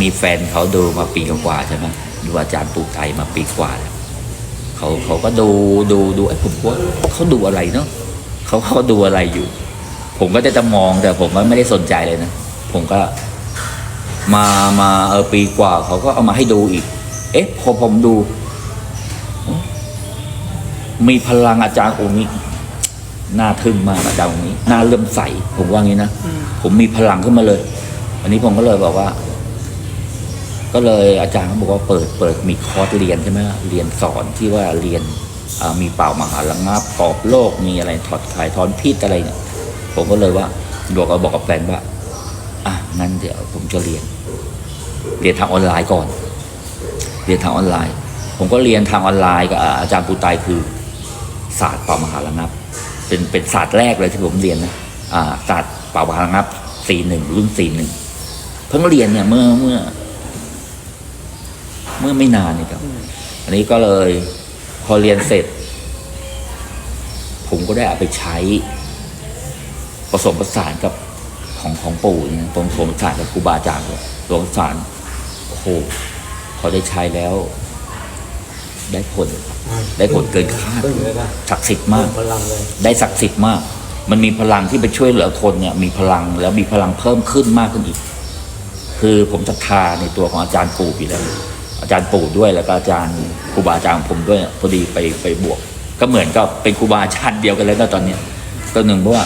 มีแฟนเขาดูมาปีกว่าๆใช่ไหมดูอาจารย์ปูไตมาปีกว่าแล้วเขาเขาก็ดูดูดูไอ้ผมว่าเขาดูอะไรเนาะเขาเขาดูอะไรอยู่ ผมก็จะจะมองแต่ผมก็ไม่ได้สนใจเลยนะ ผมก็ มามาเออปีกว่า เขาก็เอามาให้ดูอีก เอ๊ะพอผมดู มีพลังอาจารย์องค์นี้น่าทึ่งมากอาจารย์องค์นี้น่าเลื่อมใสผมว่างี้นะผมมีพลังขึ้นมาเลย อันนี้ผมก็เลยบอกว่า ก็เลยอาจารย์เขาบอกว่าเปิดเปิดมีคอร์สเรียนใช่ไหมเรียนสอนที่ว่าเรียนมีเป่ามหาระงับกรอบโลกมีอะไรถอดถ่ายถอนพิษอะไรเนี่ยผมก็เลยว่าบอกกับบอกกับแฟนว่าอะงั้นเดี๋ยวผมจะเรียน เรียนทางออนไลน์ก่อน เรียนทางออนไลน์ ผมก็เรียนทางออนไลน์กับอาจารย์ปูไตายคือ ศาสตร์เป่ามหาระงับเป็นเป็นศาสตร์แรกเลยที่ผมเรียนนะอ่าศาสตร์เป่ามหาระงับสี่หนึ่งรุ่นสี่หนึ่งเพิ่งเรียนเนี่ยเมื่อเมื่อ เมื่อไม่นานนี่ครับ อันนี้ก็เลยพอเรียนเสร็จ ผมก็ได้เอาไปใช้ผสมผสานกับของของปู่เนี่ยผมผสมผสานกับครูบาอาจารย์เลยผสมผสานโอ้โหพอได้ใช้แล้ว ได้ผลครับได้ผลเกินคาดตึ้งเลยป่ะศักดิ์สิทธิ์มากพลังเลยได้ศักดิ์สิทธิ์มาก มันมีพลังที่ไปช่วยเหลือคนเนี่ย มีพลังแล้วมีพลังเพิ่มขึ้นมากขึ้นอีก คือผมศรัทธาในตัวของอาจารย์ปู่อยู่แล้ว อาจารย์ปู่ด้วยแล้วก็อาจารย์ครูบาอาจารย์ของผมด้วยพอดีไปไปบวก ก็เหมือนกับเป็นครูบาอาจารย์เดียวกันแล้วนะตอนเนี้ยก็หนึ่งเพราะว่า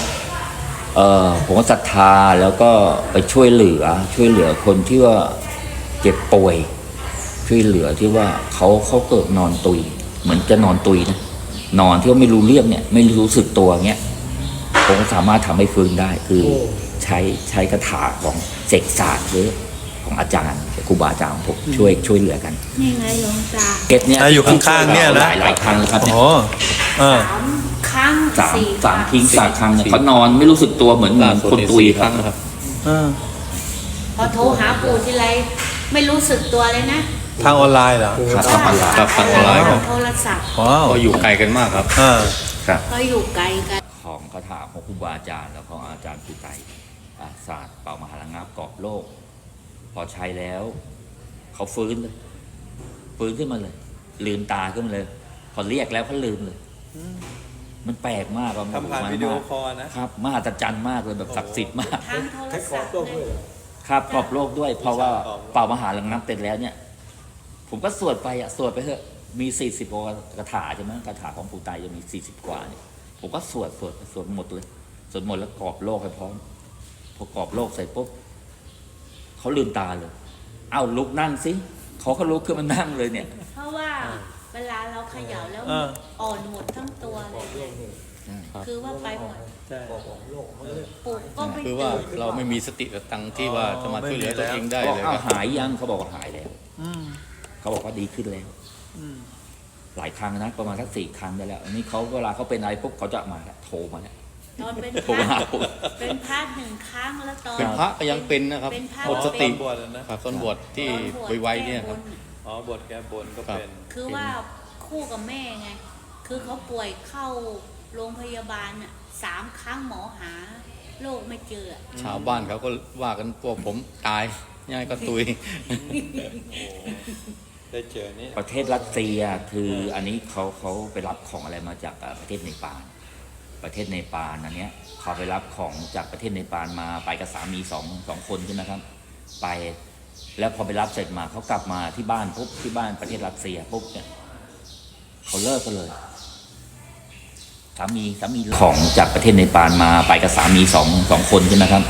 เออผมก็ศรัทธาแล้วก็ไปช่วยเหลือช่วยเหลือคนที่ว่าเจ็บป่วย ช่วยเหลือที่ว่าเขาเขาเกิดนอนตุย เหมือนจะนอนตุยนะนอนที่ว่าไม่รู้เรื่องเนี่ย ไม่รู้สึกตัวเงี้ยผมก็สามารถทำให้ฟื้นได้คือใช้ใช้คาถาของเสกศาสตร์หรือ ของอาจารย์ครูบาอาจารย์ของผมช่วยช่วยเหลือกันนี่ไงหลวงตาเก็ตเนี่ยอะอยู่ข้างๆเนี่ยนะ หลายหลายครั้งแล้วครับโอ้เนี่ยโหเออ สามครั้งสามสี่สามทิ้งครั้สามครั้งเนี่ยเขานอนไม่รู้สึกตัวเหมือนเหมือนคนตุยครับครับ เออ พอโทรหาปู่ทีไรไม่รู้สึกตัวเลยนะทางออนไลน์เหรอ ครับทางออนไลน์ ครับทางออนไลน์ครับโทรศัพท์ว้าวก็อยู่ไกลกันมากครับ เออครับก็อยู่ไกลกัน ของคาถาของครูบาอาจารย์ แล้วของอาจารย์ปุไตอะศาสตร์เป่ามหาระงับกรอบโลก พอใช้แล้ว เขาฟื้นเลย ฟื้นขึ้นมาเลย ลืมตาขึ้นมาเลย พอเรียกแล้วเขาลืมเลย มันแปลกมากอะทำผ่านมัวิดีโอคอลนะครับมหัศจรรย์มากเลยแบบศักดิ์สิทธิ์มากทางโทรศัพท์เลยครับกรอบโลกด้วย เพราะว่ากรอบโลกเป่ามหาระงับเสร็จแล้วเนี่ย ผมก็สวดไปอะสวดไปเถอะมีสี่สิบกว่ากระถาใช่ไหมกระถาของปู่ไตจะมีสี่สิบกว่าเนี่ยผมก็สวดสวดสวดหมดเลยสวดหมดแล้วกรอบโลกให้พร้อมพอกรอบโลกเสร็จปุ๊บ เขาลืมตาเลย เอ้าลุกนั่งสิเขาก็ลุกขึ้นมานั่งเลยเนี่ย เพราะว่าเวลาเราเขย่าแล้วเออ อ่อนหมดทั้งตัวเลยคือว่าไปหมดใช่ปู่ก็ไม่คือว่าตื่นเราไม่มีสติสตังค์ที่ว่าจะมาช่วยเหลือตัวเองได้บอกเลยเอ้าครับ หายยังเขาบอกว่าหายแล้ว อืมเขาบอกว่าดีขึ้นแล้ว อืมหลายครั้งนะประมาณสักสี่ครั้งได้แล้วอันนี้เขาเวลาเขาเป็นอะไรปุ๊บเขาจะมาแล้วโทรมาแล้ว ตอนเป็นโทรพมาระหาผม เป็นพระหนึ่งครั้งแล้วตอนเป็นพระก็ยังเป็นนะครับเป็นพระหมดสติ ตอนบวชอะนะ ครับต้นบวชที่ตอนบวชไวๆเนี่ยครับ แก้บอ๋อบทแก้บนก็เป็น คือว่าคู่กับแม่ไง คือเขาป่วยเข้าโรงพยาบาลอะสามครั้งหมอหาโรคไม่เจออะชาวบ้านเขาก็ว่ากันพวกผมตายง่ายก็ตุย ได้เจอนี่ประเทศรัสเซียคืออันนี้เขาเขาไปรับของอะไรมาจากอ่าประเทศเนปาล ประเทศเนปาลอันเนี้ยเขาไปรับของจากประเทศเนปาลมาไปกับสามีสองสองคนใช่ไหมครับ ไปแล้วพอไปรับเสร็จมาเขากลับมาที่บ้านปุ๊บที่บ้านประเทศรัสเซียปุ๊บเนี่ยเขาเลิกกันเลยสามีสามีของจากประเทศเนปาลมาไปกับสามีสองสองคนใช่ไหมครับ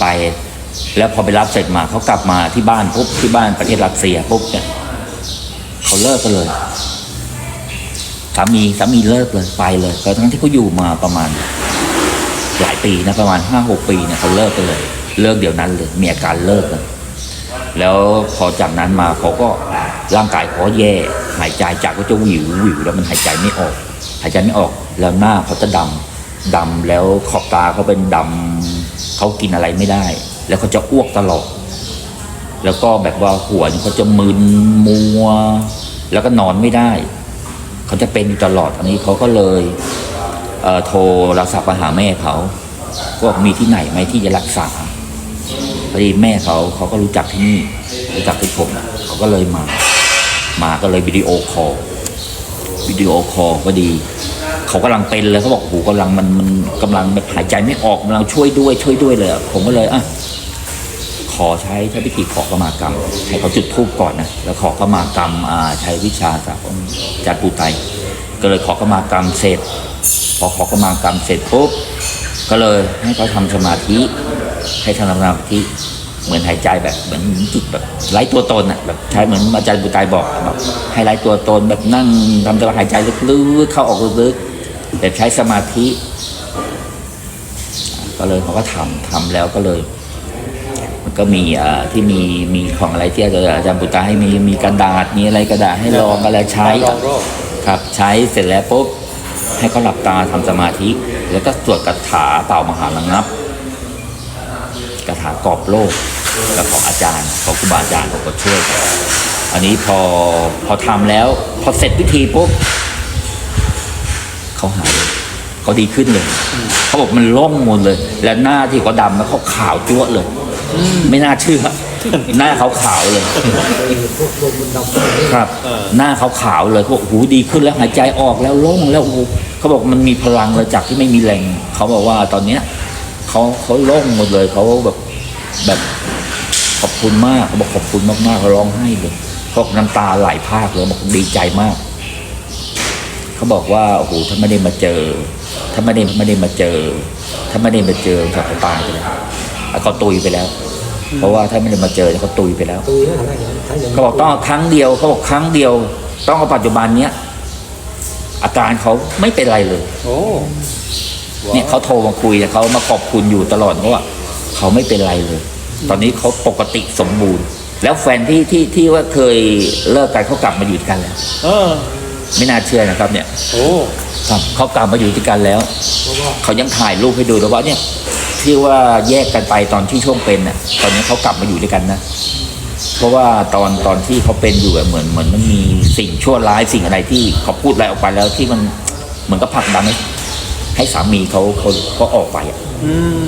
ไปแล้วพอไปรับเสร็จมาเขากลับมาที่บ้านปุ๊บที่บ้านประเทศรัสเซียปุ๊บเนี่ยเขาเลิกกันเลยามีสามีเลิกเลยไปเลยแต่ทั้งที่เขาอยู่มาประมาณหลายปีนะประมาณห้าหกปีเนี่ยเขาเลิกกันเลย เลิกเดี๋ยวนั้นเลยมีอาการเลิกเลยแล้วพอจากนั้นมาเขาก็ร่างกายเขาแย่หายใจจากก็จะหวิวหวิวแล้วมันหายใจไม่ออก หายใจไม่ออกแล้วหน้าเขาจะดำดำแล้วขอบตาเขาเป็นดำเขากินอะไรไม่ได้ แล้วเขาจะอ้วกตลอดแล้วก็แบบว่าหัวเขาจะมึนมัว แล้วก็นอนไม่ได้ เขาจะเป็นอยู่ตลอดอันนี้เขาก็เลยเโทรรักษาปัญหาแม่เขาก็บอกมีที่ไหนไหมที่จะรักษาพอดีแม่เขาเขาก็รู้จักที่นี่รู้จักที่ผมนะเขาก็เลยมา มาก็เลยวิดีโอคอลวิดีโอคอลก็ดี เขากำลังเป็นเลยเขาบอกโอ้โหกำลังมันมันกำลังแบบหายใจไม่ออกกำลังช่วยด้วยช่วยด้วยเลยผมก็เลยอะ อใช้ใช้พิธีขอขมากรรม ให้เขาจุดธูปก่อนนะแล้วขอขมากรรมใช้วิชาจากอาจารย์ปูไตก็เลยขอขมากรรมเสร็จ พอขอขมากรรมเสร็จปุ๊บก็เลยให้เขาทำสมาธิ ให้ทำสมาธิเหมือนหายใจแบบเหมือนจิตแบบไร้ตัวตนอะแบบใช้เหมือนอาจารย์บุตบอกแบบให้ไร้ตัวตนแบบนั่งทำตัวหายใจลึกๆเข้าออกลึกๆแบบใช้สมาธิก็เลยเขาก็ทำทำแล้วก็เลย ก็มีอ่าที่มีมีของอะไรที่อาจารย์บุตรให้มีมีกระดาษมีอะไรกระดาษให้ลองอะไรใช้ลองโรคครับใช้เสร็จแล้วปุ๊บให้เขาหลับตาทำสมาธิ แล้วก็สวดคาถาเป่ามหาระงับคาถากรอบโลกแล้วของอาจารย์ของครูบาอาจารย์ผมก็ช่วย อันนี้พอพอทำแล้ว พอเสร็จพิธีปุ๊บเขาหายเลยเขาดีขึ้นเลยเขาบอกมันโล่งหมดเลย แล้วหน้าที่เขาดำแล้วเขาขาวจั๊วะเลย ไม่น่าเชื่อ หน้าเขาขาวเลย ครับเออหน้าเขาขาวเลยเขาบอกโอ้โหดีขึ้นแล้วหายใจออกแล้วโล่งแล้วโอ้โหเขาบอกมันมีพลังเลยจากที่ไม่มีแรงเขาบอกว่าตอนเนี้ยเขาเขาโล่งหมดเลยเขาแบบแบบขอบคุณมากเขาบอกขอบคุณมากๆเขาร้องไห้เลยเขาบอกน้ำตาไหลพรากเลยบอกดีใจมากเขาบอกว่าโอ้โหถ้าไม่ได้มาเจอ ถ้าไม่ได้ไม่ได้มาเจอ ถ้าไม่ได้มาเจอเขาตายไปแล้ว เขาตุยไปแล้ว เพราะว่าถ้าไม่ได้มาเจอเขาตุยไปแล้วเขาบอกต้องเอาครั้งเดียวเขาบอกครั้งเดียว ต้องเอาปัจจุบันเนี้ยอาการเขาไม่เป็นไรเลยโอ้ว้วเนี่ยเขาโทรมาคุยเนี่ยเขามาขอบคุณอยู่ตลอดเพราะว่าเขาไม่เป็นไรเลย ตอนนี้เขาปกติสมบูรณ์ แล้วแฟนที่ที่ที่ว่าเคยเลิกกันเขากลับมาอยู่ด้วยกันแล้วเออ ไม่น่าเชื่อนะครับ เนี่ย โอ้ครับเขากลับมาอยู่ด้วยกันแล้วเขายังถ่ายรูปให้ดูแล้วว่าเนี่ย ที่ว่าแยกกันไปตอนที่ช่วงเป็นน่ะ ตอนนี้เขากลับมาอยู่ด้วยกันนะ เพราะว่าตอนตอนที่เขาเป็นอยู่อะเหมือนเหมือนมันมีสิ่งชั่วร้ายสิ่งอะไรที่เขาพูดอะไรออกไปแล้วที่มันเหมือนกับผลักดันให้ให้สามีเขาเขาก็ออกไปอะอืม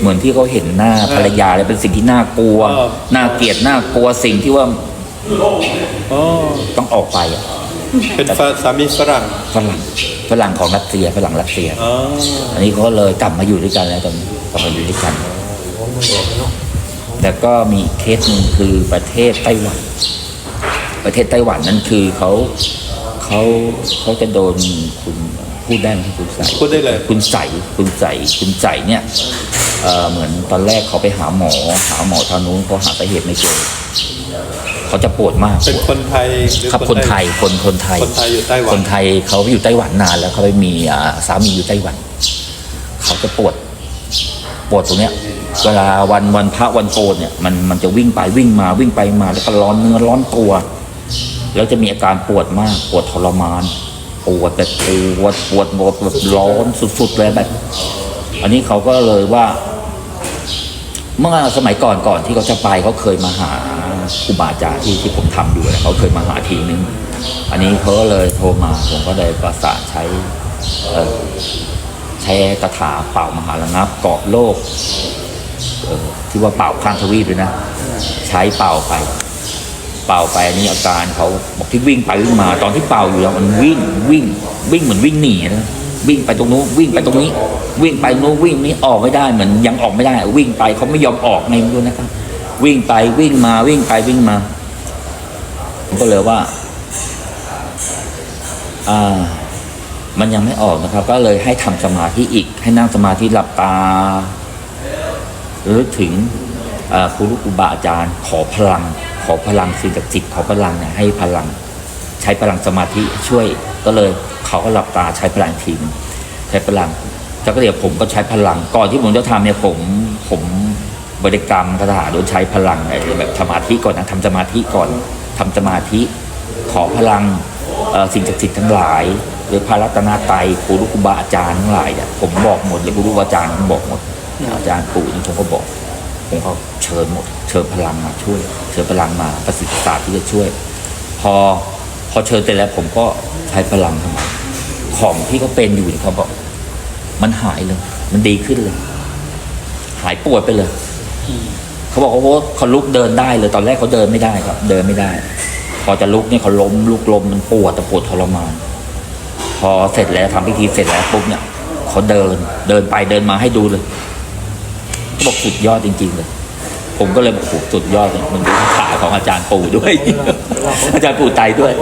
เหมือนที่เขาเห็นหน้าภรรยาเลยเป็นสิ่งที่น่ากลัวเออน่าเกลียดน่ากลัวสิ่งที่ว่าโอ้ต้องออกไปอะ เป็นฝสามีฝรั่งฝรั่งฝรั่งของรัสเซียฝรั่งรัสเซีย อ๋ออันนี้เขาก็เลยกลับมาอยู่ด้วยกันแล้วตอนนี้กลับมาอยู่ด้วยกัน แล้วก็มีอีกเคสหนึ่งคือประเทศไต้หวัน ประเทศไต้หวันนั่นคือเขาเขาเขาจะโดนคุณพูดได้ไหมคุณใสพูดได้เลยคุณใสคุณใสคุณใสเนี่ยเอ่อเหมือนตอนแรกเขาไปหาหมอ หาหมอทางนู้นเขาหาสาเหตุไม่เจอ เขาจะปวดมากเป็นคนไทยหรือครับคนไทยคนคนไทยคนไทยอยู่ไต้หวัคนนไทยเขาอยู่ไต้หวันนานแล้วเขาไปมีอ่าสามีอยู่ไต้หวัน เขาจะปวดปวดตรงเนี้ย เวลาวันวันพระวันโกนเนี่ยมันมันจะวิ่งไปวิ่งมาวิ่งไปมาแล้วก็ร้อนเนื้อร้อนตัว แล้วจะมีอาการปวดมากปวดทรมาน ปวดแบบปวดปวดปวดแบบร้อนสุดๆเลยแบบ อันนี้เขาก็เลยว่าเมื่อสมัยก่อนก่อนที่เขาจะไปเขาเคยมาหา ครูบาอาจารย์ที่ที่ผมทำอยู่เขาเคยมาหาทีนึง อันนี้เขาก็เลยโทรมาผมก็เลยประสานใช้ใช้คาถาเป่ามหาระงับเกาะโลกที่ว่าเป่าข้ามทวีปด้วยนะ ใช้เป่าไป เป่าไปอันนี้อาการเขาบอกที่วิ่งไปวิ่งมา ตอนที่เป่าอยู่แล้วมันวิ่งวิ่งวิ่งเหมือนวิ่งหนีนะวิ่งไปตรงนู้นวิ่งไปตรงนี้ วิ่งไปนู้นวิ่งนี้ออกไม่ได้เหมือนยังออกไม่ได้ วิ่งไปเขาไม่ยอมออกไงไม่รู้นะครับ วิ่งไปวิ่งมาวิ่งไปวิ่งมาผมก็เลยว่า อ่า มันยังไม่ออกนะครับ ก็เลยให้ทำสมาธิอีก ให้นั่งสมาธิหลับตาระลึกถึงครูรุครูบาอาจารย์ ขอพลัง ขอพลังสิ่งศักดิ์สิทธิ์ขอพลังเนี่ยให้พลัง ใช้พลังสมาธิช่วยก็เลยเขาก็หลับตาใช้พลังทีนึงใช้พลังแล้วก็เดี๋ยวผมก็ใช้พลังก่อนที่ผมจะทำเนี่ยผมผม บริกรรมคาถาโดยใช้พลังไอ้แบบสมาธิก่อนนะทำสมาธิก่อนทำสมาธิขอพลังเอ่อสิ่งศักดิ์สิทธิ์ทั้งหลายหรือพระรัตนตรัยครูรุครูบาอาจารย์ทั้งหลายเนี่ยผมบอกหมดเลยครูรุครูบาอาจารย์ผมบอกหมด อาจารย์ปู่นี่ผมก็บอก ผมก็เชิญหมด เชิญพลังมาช่วย เชิญพลังมาประสิทธิศาสตร์ที่จะช่วย พอพอเชิญเสร็จแล้วผมก็ใช้พลังทำของที่เขาเป็นอยู่เนี่ยเขาบอกมันหายเลย มันดีขึ้นเลย หายปวดไปเลย เขาบอกว่าเขาลุกเดินได้เลยตอนแรกเขาเดินไม่ได้ครับ เดินไม่ได้ พอจะลุกเนี่ยเขาล้มลุกลมมันปวดแต่ปวดทรมาน พอเสร็จแล้วทำพิธีเสร็จแล้วปุ๊บเนี่ยเขาเดินเดินไปเดินมาให้ดูเลยเขาบอกสุดยอดจริง ๆ เลย ผมก็เลยบอกโอ้สุดยอดเลยมันดูขาของอาจารย์ปู่ด้วย อาจารย์ปู่ไตด้วย